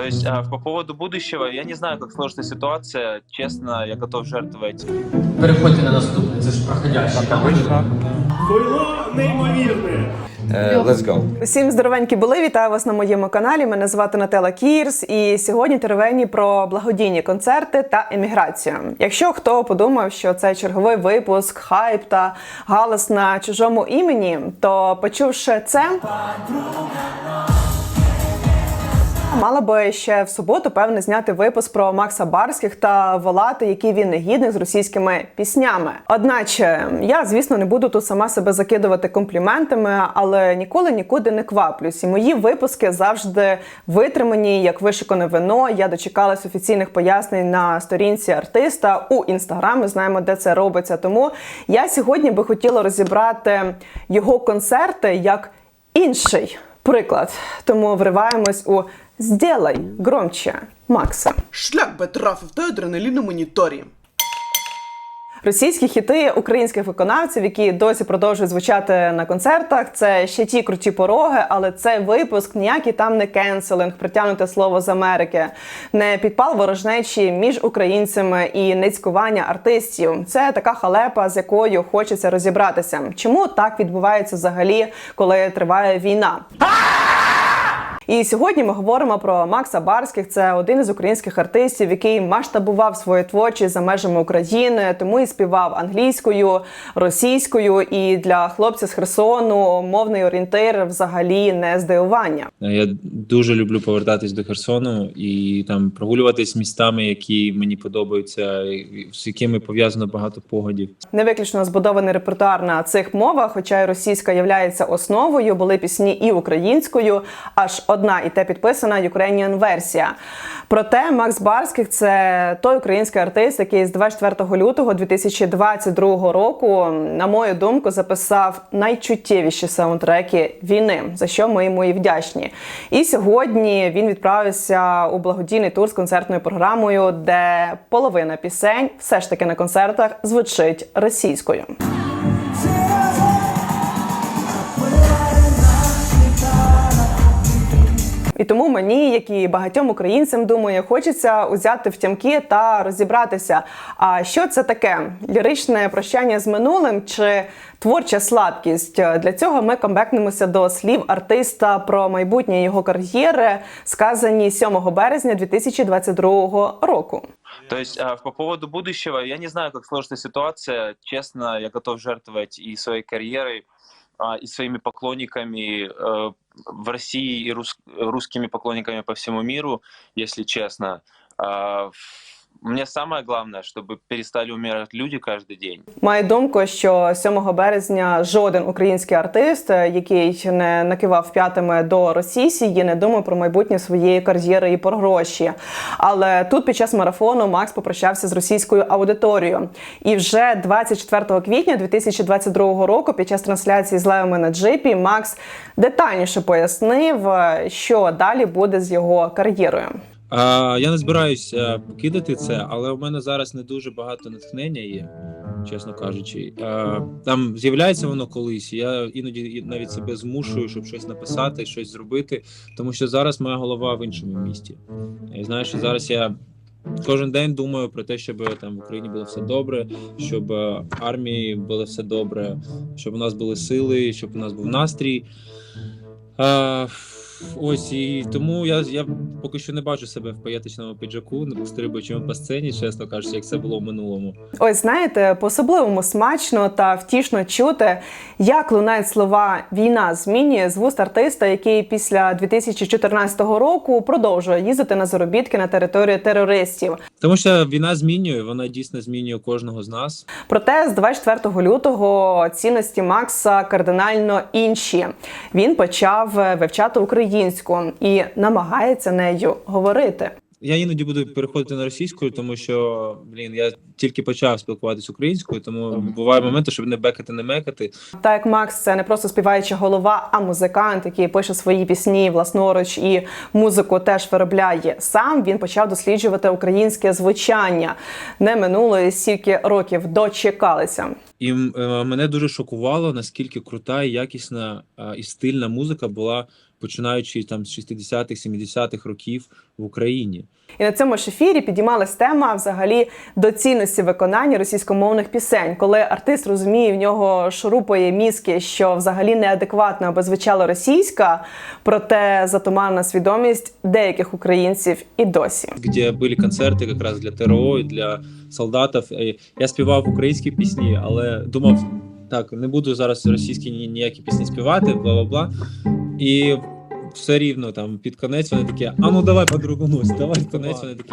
То есть а, по поводу будущего, я не знаю, как сложится ситуация. Честно, я готов жертвовать Переходьте на наступне, це ж проходяще. Хуйло неймовірне. Let's go. Всім здоровенькі були. Вітаю вас на моєму каналі. Мене звати Нателла Кірс, і сьогодні теревені про благодійні концерти та еміграцію. Якщо хто подумав, що це черговий випуск, хайп та галас на чужому імені, то почувши це. Мала би ще в суботу певне зняти випуск про Макса Барських та волати, який він негідник з російськими піснями. Одначе я, звісно, не буду тут сама себе закидувати компліментами, але ніколи нікуди не кваплюсь. І мої випуски завжди витримані як вишикане вино. Я дочекалась офіційних пояснень на сторінці артиста у інстаграм. Ми знаємо, де це робиться. Тому я сьогодні би хотіла розібрати його концерти як інший приклад. Тому вриваємось у «Сделай громче» Макса. Шлях би трафив та адреналін на моніторі. Російські хіти українських виконавців, які досі продовжують звучати на концертах. Це ще ті круті пороги, але цей випуск ніякий там не кенселинг, притягнуте слово з Америки, не підпал ворожнечі між українцями і не цькування артистів. Це така халепа, з якою хочеться розібратися. Чому так відбувається взагалі, коли триває війна? І сьогодні ми говоримо про Макса Барських. Це один із українських артистів, який масштабував свою творчість за межами України, тому і співав англійською, російською. І для хлопця з Херсону мовний орієнтир взагалі не здивування. Я дуже люблю повертатись до Херсону і там прогулюватись містами, які мені подобаються, з якими пов'язано багато погодів. Не виключно збудований репертуар на цих мовах, хоча й російська являється основою. Були пісні і українською, аж одна і те підписана Ukrainian версія. Проте Макс Барських це той український артист, який з 24 лютого 2022 року, на мою думку, записав найчуттєвіші саундтреки війни, за що ми йому і вдячні. І сьогодні він відправився у благодійний тур з концертною програмою, де половина пісень все ж таки на концертах звучить російською. І тому мені, як і багатьом українцям, думаю, хочеться узяти втямки та розібратися. А що це таке? Ліричне прощання з минулим чи творча слабкість? Для цього ми комбекнемося до слів артиста про майбутнє його кар'єри, сказані 7 березня 2022 року. То есть по поводу будущего, я не знаю, как сложится ситуация. Честно, я готов жертвовать и своей карьерой, и своими поклонниками э, в России, и рус- русскими поклонниками по всему миру, если честно. А, Мне самое главное, чтобы перестали умирать люди каждый день. Маю думку, що 7 березня жоден український артист, е, який не накивав п'ятими до Росії, не думав про майбутнє своєї кар'єри і про гроші. Але тут під час марафону Макс попрощався з російською аудиторією. І вже 24 квітня 2022 року, під час трансляції з левами на джипі, Макс детальніше пояснив, е, що далі буде з його кар'єрою. А, я не збираюсь е, покидати це, але у мене зараз не дуже багато натхнення є, чесно кажучи. Е, там з'являється воно колись. Я іноді навіть себе змушую, щоб щось написати, щось зробити, тому що зараз моя голова в іншому місті. І знаєш, що зараз я. Кожен день думаю про те, щоб там в Україні було все добре, щоб е, армії було все добре, щоб у нас були сили, щоб у нас був настрій. Ось і тому я, я поки що не бачу себе в паєтичному піджаку, не пострибуючи по сцені, чесно кажучи, як це було в минулому. Ось знаєте, по-особливому смачно та втішно чути, як лунають слова війна змінює з вуст артиста, який після 2014 року продовжує їздити на заробітки на територію терористів. Тому що війна змінює, вона дійсно змінює кожного з нас. Проте з 24 лютого цінності Макса кардинально інші. Він почав вивчати українську і намагається нею говорити. Я іноді буду переходити на російську, тому що блін, я тільки почав спілкуватися українською, тому буває моменти, щоб не бекати, не мекати. Так як Макс це не просто співаюча голова, а музикант, який пише свої пісні власноруч і музику теж виробляє сам. Він почав досліджувати українське звучання. Не минуло і стільки років дочекалися. І е, мене дуже шокувало, наскільки крута і якісна е, і стильна музика була починаючи там з 60-х, 70-х років в Україні. І на цьому ж ефірі підіймалась тема взагалі доцільності виконання російськомовних пісень, коли артист розуміє, в нього шурупає мізки, що взагалі неадекватна аби звучала російська, проте затуманна свідомість деяких українців і досі. де були концерти якраз для ТРО і для солдатів. Е, Я співав українські пісні, але думав, так, не буду зараз російські ні- ніякі пісні співати, бла бла бла. І все рівно там під конець вони такі: а ну давай подругунусь, давай під конець вони такі.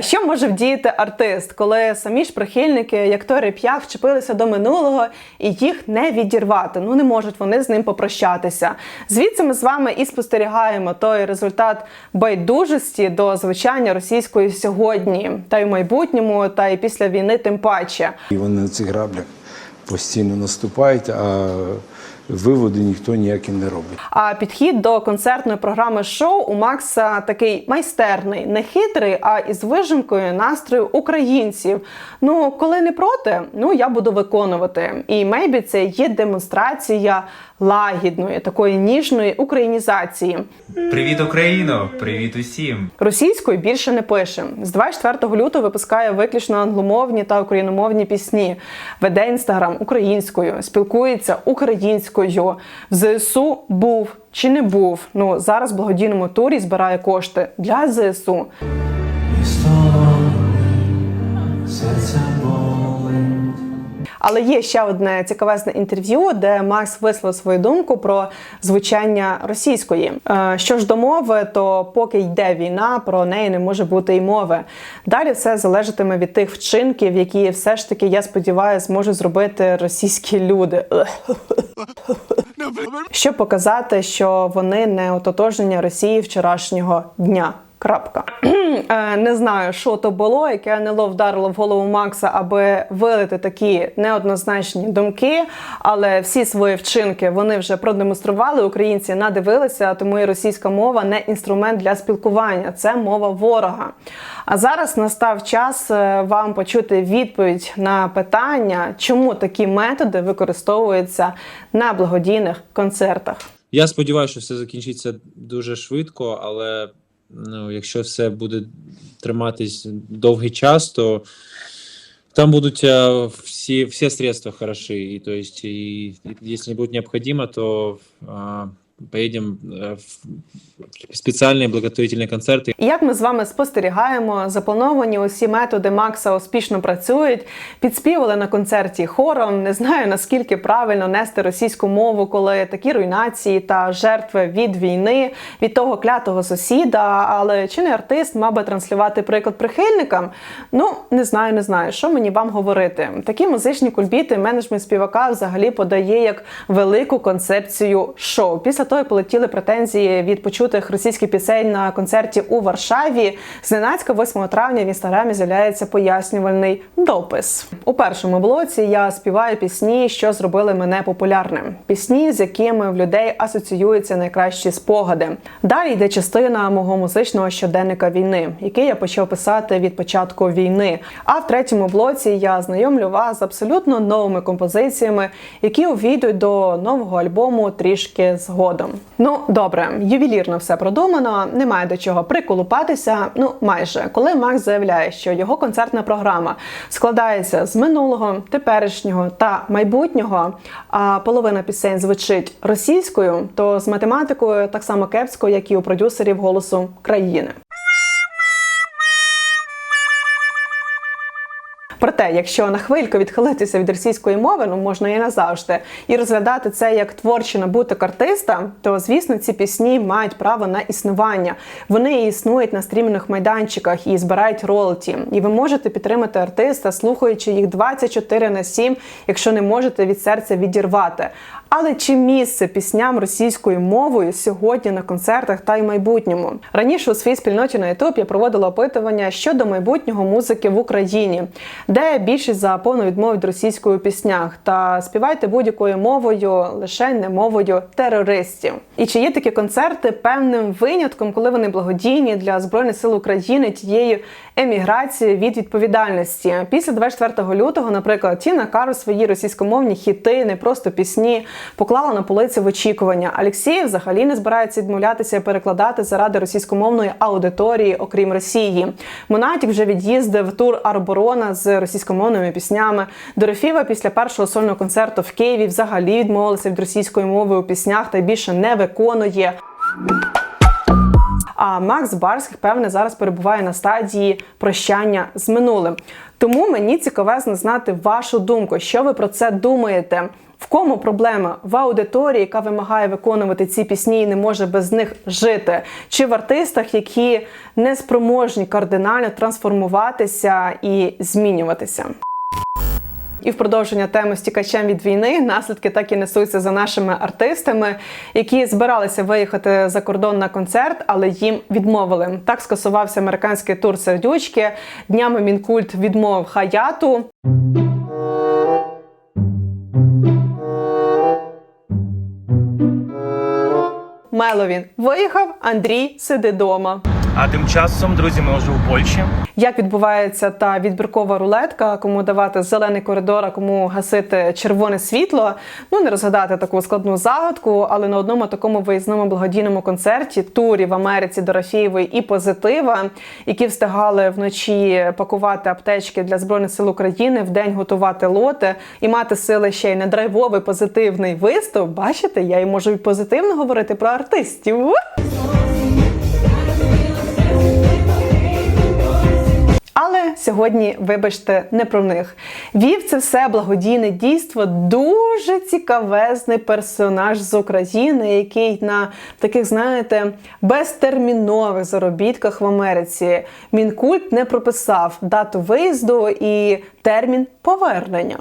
Що може вдіяти артист, коли самі ж прихильники, як той реп'як, вчепилися до минулого і їх не відірвати? Ну не можуть вони з ним попрощатися. Звідси ми з вами і спостерігаємо той результат байдужості до звучання російської сьогодні, та й в майбутньому, та й після війни, тим паче. І вони на цих граблях постійно наступають, а виводи ніхто ніякі не робить. А підхід до концертної програми шоу у Макса такий майстерний, не хитрий, а із вижимкою настрою українців. Ну, коли не проти, ну я буду виконувати. І мейбі це є демонстрація лагідної, такої ніжної українізації. Привіт, Україно! Привіт усім! Російською більше не пише. З 24 лютого випускає виключно англомовні та україномовні пісні. Веде інстаграм українською, спілкується українською. В ЗСУ був чи не був. Ну зараз в благодійному турі збирає кошти для ЗСУ. Але є ще одне цікавесне інтерв'ю, де Макс висловив свою думку про звучання російської. Е, Що ж до мови, то поки йде війна, про неї не може бути й мови. Далі все залежатиме від тих вчинків, які все ж таки, я сподіваюся, можуть зробити російські люди. Щоб показати, що вони не ототожнення Росії вчорашнього дня. Крапка. Е, Не знаю, що то було, яке НЛО вдарило в голову Макса, аби вилити такі неоднозначні думки. Але всі свої вчинки вони вже продемонстрували. Українці надивилися, тому і російська мова не інструмент для спілкування, це мова ворога. А зараз настав час е, вам почути відповідь на питання, чому такі методи використовуються на благодійних концертах. Я сподіваюся, що все закінчиться дуже швидко, але ну, якщо все буде триматись довгий час, то там будут всі все, средства хороши. И то есть, и, и если будет необходимо, то а, поедем э, в специальные благотворительные концерты. І Як ми з вами спостерігаємо, заплановані усі методи Макса успішно працюють. Підспівали на концерті хором. Не знаю наскільки правильно нести російську мову, коли такі руйнації та жертви від війни, від того клятого сусіда. Але чи не артист мав би транслювати приклад прихильникам? Ну не знаю, не знаю, що мені вам говорити. Такі музичні кульбіти менеджмент співака взагалі подає як велику концепцію шоу. Після того, як полетіли претензії від почутих російських пісень на концерті у Варшаві, зненацька 8 травня в інстаграмі з'являється пояснювальний допис. У першому блоці я співаю пісні, що зробили мене популярним. Пісні, з якими в людей асоціюються найкращі спогади. Далі йде частина мого музичного щоденника війни, який я почав писати від початку війни. А в третьому блоці я знайомлю вас з абсолютно новими композиціями, які увійдуть до нового альбому трішки згодом. Ну добре, ювелірно все продумано, немає до чого приколупатися. Ну майже коли Макс заявляє, що його концертна програма складається з минулого, теперішнього та майбутнього, а половина пісень звучить російською, то з математикою так само кепсько, як і у продюсерів голосу країни. Проте, якщо на хвильку відхилитися від російської мови, ну можна і назавжди, і розглядати це як творчий набуток артиста, то звісно ці пісні мають право на існування. Вони існують на стрімних майданчиках і збирають ролті. І ви можете підтримати артиста, слухаючи їх 24 на 7, якщо не можете від серця відірвати. Але чи місце пісням російською мовою сьогодні на концертах та й майбутньому? Раніше у своїй спільноті на YouTube я проводила опитування щодо майбутнього музики в Україні, де більшість за повну відмову від російської у піснях та співайте будь-якою мовою, лише не мовою терористів. І чи є такі концерти певним винятком, коли вони благодійні для збройних сил України тієї еміграції від відповідальності? Після 24 лютого, наприклад, Тіна Карл свої російськомовні хіти, не просто пісні поклала на полиці в очікування. Алексєєв взагалі не збирається відмовлятися і перекладати заради російськомовної аудиторії, окрім Росії. Монатік вже від'їздив тур Арборона з російськомовними піснями. Дорофєва після першого сольного концерту в Києві взагалі відмовилася від російської мови у піснях та більше не виконує. А Макс Барських, певне, зараз перебуває на стадії прощання з минулим. Тому мені цікавезно знати вашу думку, що ви про це думаєте. В кому проблема в аудиторії, яка вимагає виконувати ці пісні і не може без них жити, чи в артистах, які не спроможні кардинально трансформуватися і змінюватися? І в продовження теми з тікачем від війни наслідки так і несуться за нашими артистами, які збиралися виїхати за кордон на концерт, але їм відмовили. Так скасувався американський тур сердючки. Днями мінкульт відмовив хаяту. Меловін виїхав, Андрій сиди дома. А тим часом, друзі, ми вже у Польщі. Як відбувається та відбіркова рулетка, кому давати зелений коридор, а кому гасити червоне світло? Ну не розгадати таку складну загадку, але на одному такому виїзному благодійному концерті турі в Америці Дорофєєвої і позитива, які встигали вночі пакувати аптечки для збройних сил України, вдень готувати лоти і мати сили ще й на драйвовий позитивний виступ. Бачите, я і можу позитивно говорити про артистів. Сьогодні, вибачте, не про них. Вів це все благодійне дійство дуже цікавезний персонаж з України, який на таких, знаєте, безтермінових заробітках в Америці. Мінкульт не прописав дату виїзду і термін повернення.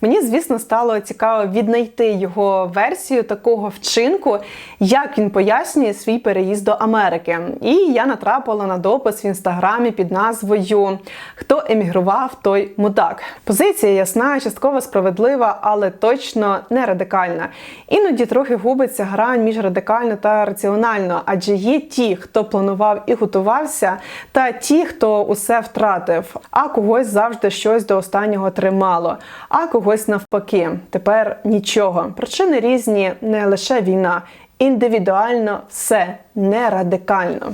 Мені, звісно, стало цікаво віднайти його версію такого вчинку, як він пояснює свій переїзд до Америки. І я натрапила на допис в інстаграмі під назвою Хто емігрував, той мудак. Позиція ясна, частково справедлива, але точно не радикальна. Іноді трохи губиться грань між радикально та раціонально, адже є ті, хто планував і готувався, та ті, хто усе втратив, а когось завжди щось до останнього тримало, а когось навпаки. Тепер нічого. Причини різні, не лише війна. Індивідуально все не радикально.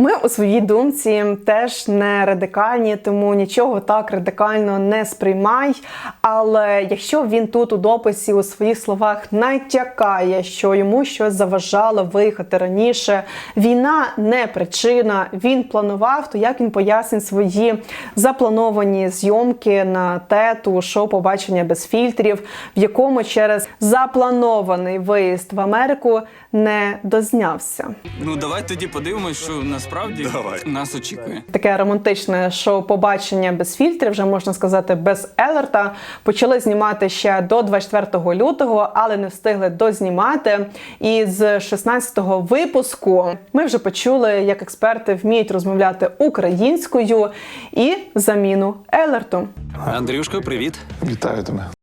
Ми у своїй думці теж не радикальні, тому нічого так радикально не сприймай. Але якщо він тут у дописі у своїх словах натякає, що йому щось заважало виїхати раніше, війна не причина. Він планував, то як він пояснить свої заплановані зйомки на тету, шоу побачення без фільтрів, в якому через запланований виїзд в Америку не дознявся. Ну давай тоді подивимось, що насправді нас очікує. Таке романтичне шоу побачення без фільтрів, вже можна сказати, без Елерта. Почали знімати ще до 24 лютого, але не встигли дознімати. І з 16-го випуску ми вже почули, як експерти вміють розмовляти українською і заміну Елерту. Андрюшко, привіт. Вітаю тебе.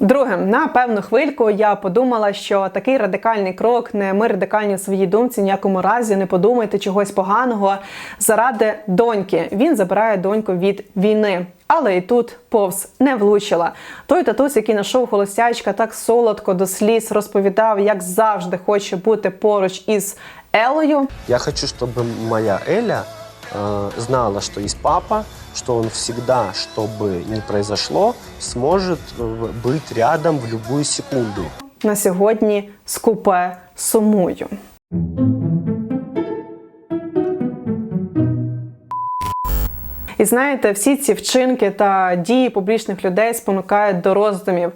Друге, на певну хвильку я подумала, що такий радикальний крок, не ми радикальні в своїй думці, ніякому разі не подумайте чогось поганого заради доньки. Він забирає доньку від війни. Але і тут повз не влучила. Той татусь, який на шоу Холостячка так солодко до сліз розповідав, як завжди хоче бути поруч із Елою. Я хочу, чтобы моя Эля э, знала, что есть папа, что он всегда, что бы ни произошло, сможет э, быть рядом в любую секунду. на сьогодні скупе сумую. Знаєте, всі ці вчинки та дії публічних людей спонукають до роздумів.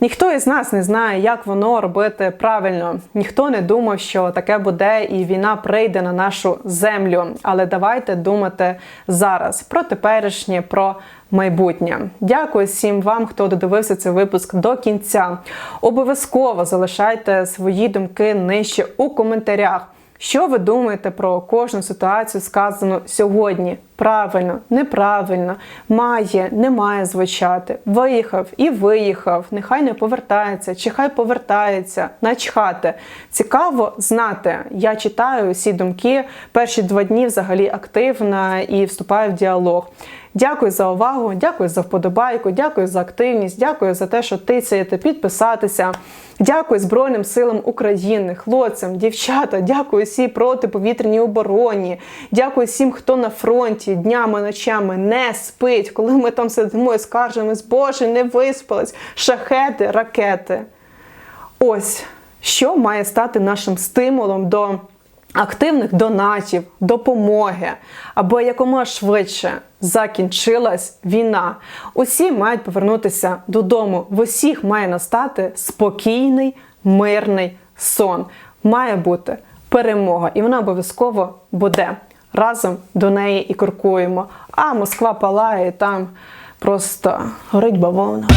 Ніхто із нас не знає, як воно робити правильно. Ніхто не думав, що таке буде, і війна прийде на нашу землю. Але давайте думати зараз про теперішнє, про майбутнє. Дякую всім вам, хто додивився цей випуск до кінця. Обов'язково залишайте свої думки нижче у коментарях. Що ви думаєте про кожну ситуацію, сказану сьогодні? Правильно, неправильно, має, не має звучати. Виїхав і виїхав. Нехай не повертається, чи хай повертається, начхати. Цікаво знати. Я читаю усі думки. Перші два дні взагалі активна і вступаю в діалог. Дякую за увагу, дякую за вподобайку, дякую за активність, дякую за те, що тицяєте підписатися. Дякую Збройним силам України, хлопцям, дівчата, дякую всій протиповітряній обороні. Дякую всім, хто на фронті днями, ночами не спить, коли ми там сидимо і скаржимось, Боже, не виспались, шахети, ракети. Ось що має стати нашим стимулом до активних донатів, допомоги, аби якомога швидше закінчилась війна. Усі мають повернутися додому. В усіх має настати спокійний, мирний сон. Має бути перемога, і вона обов'язково буде. Разом до неї і куркуємо. А Москва палає, там просто горить бавовна.